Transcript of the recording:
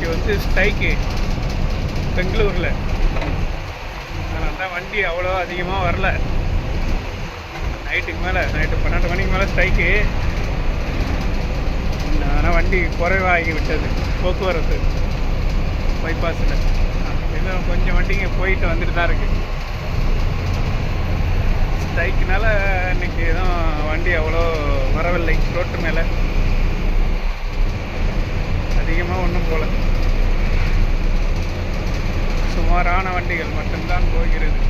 நேற்று ஸ்ட்ரைக்கு பெங்களூரில். அதனால தான் வண்டி அவ்வளோ அதிகமாக வரல. நைட்டுக்கு மேலே நைட்டு பன்னெண்டு மணிக்கு மேலே ஸ்ட்ரைக்கு அதனால் வண்டி குறைவாகி விட்டது போக்குவரத்து பைபாஸில் இன்னும் கொஞ்சம் வண்டிங்க போயிட்டு வந்துட்டு தான் இருக்குது ஸ்ட்ரைக்குனால இன்னைக்கு எதுவும் வண்டி அவ்வளோ வரவில்லை ரோட்டு மேலே. ஒன்றும் போல. சுமாரான வண்டிகள் மட்டும்தான் போகிறது.